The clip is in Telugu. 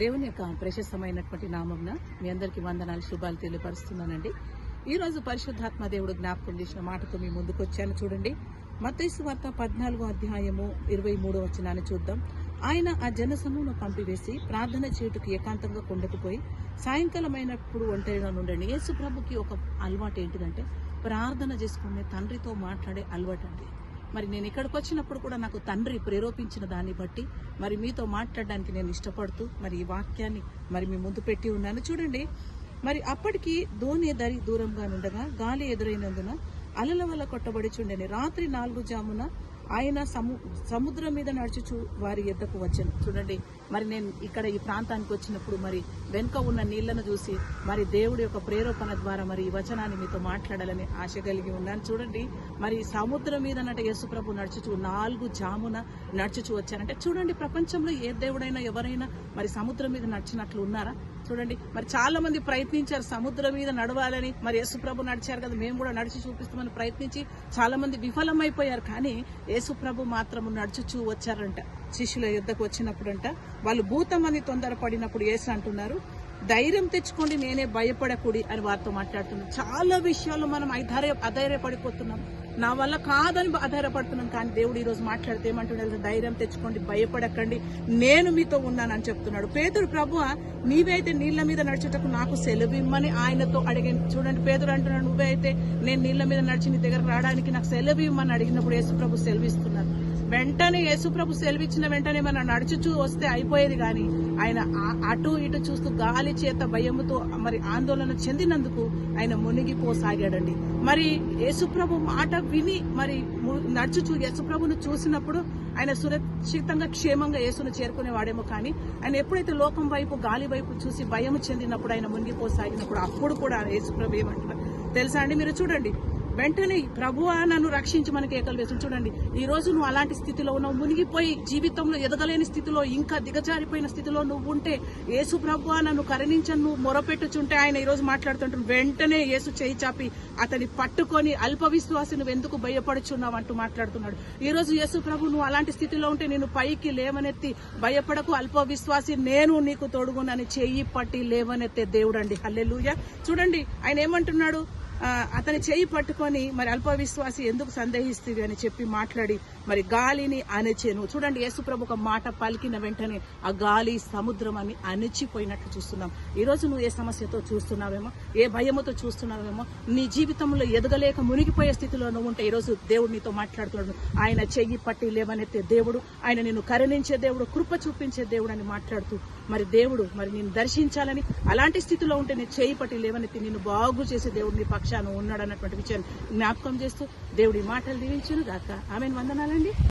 దేవుని యొక్క ప్రశస్తమైనటువంటి నామంన మీ అందరికీ వందనాలు శుభాలు తెలియపరుస్తున్నానండి. ఈ రోజు పరిశుద్ధాత్మ దేవుడు జ్ఞాపకం చేసిన మాటతో మీ ముందుకు వచ్చాను చూడండి. మతైసు వార్త పద్నాలుగో అధ్యాయము ఇరవై మూడో వచనాన్ని చూద్దాం. ఆయన ఆ జనసమూహం పంపివేసి ప్రార్థన చేయుటకు ఏకాంతంగా కొండకుపోయి సాయంకాలమైనప్పుడు ఒంటరిగా ఉండండి యేసు ప్రభుకి ఒక అలవాటు ఏంటిదంటే ప్రార్థన చేసుకునే తండ్రితో మాట్లాడే అలవాటు అండి మరి నేను ఇక్కడికి వచ్చినప్పుడు కూడా నాకు తండ్రి ప్రేరేపించిన దాన్ని బట్టి మరి మీతో మాట్లాడడానికి నేను ఇష్టపడుతూ మరి ఈ వాక్యాన్ని మరి మీ ముందు పెట్టి ఉన్నాను. చూడండి మరి అప్పటికి దోణి దరి దూరంగా ఉండగా గాలి ఎదురైనందున అలల వల్ల కొట్టబడి చూడండి రాత్రి నాలుగు జామున ఆయన సము సముద్రం మీద నడుచుచు వారి ఎద్దకు వచ్చాను. చూడండి మరి నేను ఇక్కడ ఈ ప్రాంతానికి వచ్చినప్పుడు మరి వెనుక ఉన్న నీళ్ళను చూసి మరి దేవుడి యొక్క ప్రేరేపణ ద్వారా మరి ఈ వచనాన్ని మీతో మాట్లాడాలని ఆశ కలిగి ఉన్నాను. చూడండి మరి సముద్రం మీద నట యేసుప్రభు నడుచుచు నాలుగు జామున నడుచుచు వచ్చానంటే చూడండి ప్రపంచంలో ఏ దేవుడైనా ఎవరైనా మరి సముద్రం మీద నడిచినట్లు ఉన్నారా? చూడండి మరి చాలా మంది ప్రయత్నించారు సముద్రం మీద నడవాలని. మరి యేసుప్రభు నడిచారు కదా మేము కూడా నడిచి చూపిస్తామని ప్రయత్నించి చాలా మంది విఫలమైపోయారు. కానీ యేసుప్రభు మాత్రం నడుచుచూ వచ్చారంట. శిష్యుల యుద్ధకు వచ్చినప్పుడంట. వాళ్ళు భూతమని తొందరపడినప్పుడు యేసు అంటున్నారు ధైర్యం తెచ్చుకోండి నేనే భయపడకూడి అని వారితో మాట్లాడుతున్నాం చాలా విషయాలు మనం అధైర్య అధైర్యపడిపోతున్నాం. నా వల్ల కాదని ఆధారపడుతున్నాం కానీ దేవుడు ఈరోజు మాట్లాడితే ఏమంటున్నాడు ధైర్యం తెచ్చుకోండి భయపడకండి నేను మీతో ఉన్నానని చెప్తున్నాడు. పేదరు ప్రభు నీవైతే నీళ్ళ మీద నడిచేటప్పుడు నాకు సెలవు ఇమ్మని ఆయనతో అడిగాను. చూడండి పేదరు అంటున్నాడు నువ్వే అయితే నేను నీళ్ళ మీద నడిచి నీ దగ్గర రావడానికి నాకు సెలవు ఇమ్మని అడిగినప్పుడు యేసు ప్రభు సెలవిస్తున్నారు. వెంటనే యేసుప్రభు సెలవిచ్చిన వెంటనే మనం నడుచుచూ వస్తే అయిపోయేది కానీ ఆయన అటు ఇటు చూస్తూ గాలి చేత భయముతో మరి ఆందోళన చెందినందుకు ఆయన మునిగిపోసాగాడండి. మరి యేసుప్రభు మాట విని మరి ము- నడుచుచూ యేసుప్రభును చూసినప్పుడు ఆయన సురక్షితంగా క్షేమంగా యేసును చేరుకునేవాడేమో కానీ ఆయన ఎప్పుడైతే లోకం వైపు గాలి వైపు చూసి భయం చెందినప్పుడు ఆయన మునిగిపోసాగినప్పుడు అప్పుడు కూడా యేసుప్రభు ఏమంటున్నారు తెలుసా అండి మీరు చూడండి. వెంటనే ప్రభువా నన్ను రక్షించి మనకి ఏకలు వేసి చూడండి ఈ రోజు నువ్వు అలాంటి స్థితిలో ఉన్నావు. మునిగిపోయి జీవితంలో ఎదగలేని స్థితిలో ఇంకా దిగజారిపోయిన స్థితిలో నువ్వు ఉంటే యేసు ప్రభువా నన్ను కరుణించను నువ్వు మొరపెట్టుచుంటే ఆయన ఈ రోజు మాట్లాడుతుంటాడు. వెంటనే యేసు చేయి చాపి అతని పట్టుకొని అల్ప విశ్వాసి నువ్వు ఎందుకు భయపడుచున్నావు అంటూ మాట్లాడుతున్నాడు. ఈ రోజు యేసు ప్రభు నువ్వు అలాంటి స్థితిలో ఉంటే నేను పైకి లేవనెత్తి భయపడకు అల్ప విశ్వాసి నేను నీకు తోడుగునని చెయ్యి పట్టి లేవనెత్తే దేవుడు అండి చూడండి ఆయన ఏమంటున్నాడు? అతని చేయి పట్టుకొని మరి అల్ప విశ్వాసి ఎందుకు సందేహిస్తుంది అని చెప్పి మాట్లాడి మరి గాలిని అణచెను చూడండి యేసుప్రభు ఒక మాట పలికిన వెంటనే ఆ గాలి సముద్రం అని అణిచిపోయినట్లు చూస్తున్నాం. ఈరోజు నువ్వు ఏ సమస్యతో చూస్తున్నావేమో ఏ భయముతో చూస్తున్నావేమో నీ జీవితంలో ఎదగలేక మునిగిపోయే స్థితిలో నువ్వు ఉంటే ఈ రోజు దేవుడు నీతో మాట్లాడుతున్నాడు. ఆయన చెయ్యి పట్టి లేవనెత్తే దేవుడు ఆయన నిన్ను కరుణించే దేవుడు కృప చూపించే దేవుడు అని మాట్లాడుతూ మరి దేవుడు మరి నేను దర్శించాలని అలాంటి స్థితిలో ఉంటే నేను చేయి పట్టి లేవనెత్తి నిన్ను బాగు చేసే దేవుడు నీ పక్షాన ఉన్నాడు అన్నటువంటి విషయాన్ని జ్ఞాపకం చేస్తూ దేవుడి మాటలు దీవించును గాక ఆమెను. వందనాలండి.